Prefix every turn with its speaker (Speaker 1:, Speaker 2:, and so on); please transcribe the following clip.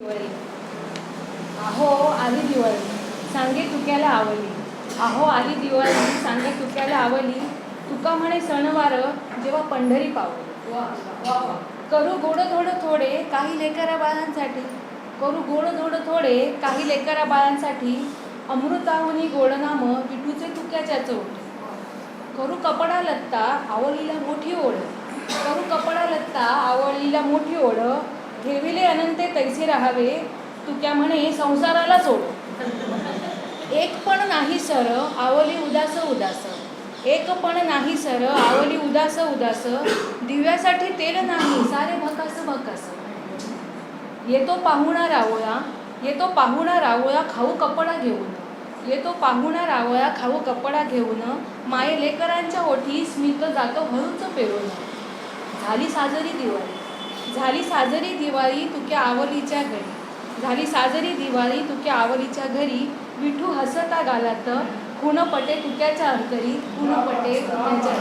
Speaker 1: दिवाळी. अहो आली दिवाळी. सांगे तुक्याला आवली. अहो आली दिवाळी. सांगे तुक्याला आवली. तुका म्हणे सणवार जेव्हा पंढरी पावली करू गोड थोडं थोडे काही लेकरा बाळांसाठी. करू गोड थोडं थोडे काही लेकरा बाळांसाठी. अमृताहुनी गोडनाम विठूचे तुक्याच्या चोट. करू कपडा लत्ता आवळीला मोठी ओढ. करू कपडा लत्ता आवळीला मोठी ओढ. ठेवी अनंते तैसे राहावे. तुक्या म्हणे संसाराला सोड. एक पण नाही सर आवली उदास उदास. एक पण नाही सर आवली उदास उदास. दिव्यासाठी तेल नाही सारे भकास भकास. येतो पाहुणा रावळा येतो पाहुणा रावळा खाऊ कपडा घेऊन. येतो पाहुणा रावळा खाऊ कपडा घेऊन. माये लेकरांच्या ओठी स्मित जातो हळूच पेरून. झाली साजरी दिवाळी. झाली साजरी दिवाळी तुक्या आवलीच्या घरी. झाली साजरी दिवाळी तुक्या आवलीच्या घरी. विठू हसता गालात खुण पटे तुक्याच्या अंतरी कुण पटे तुक्याच्या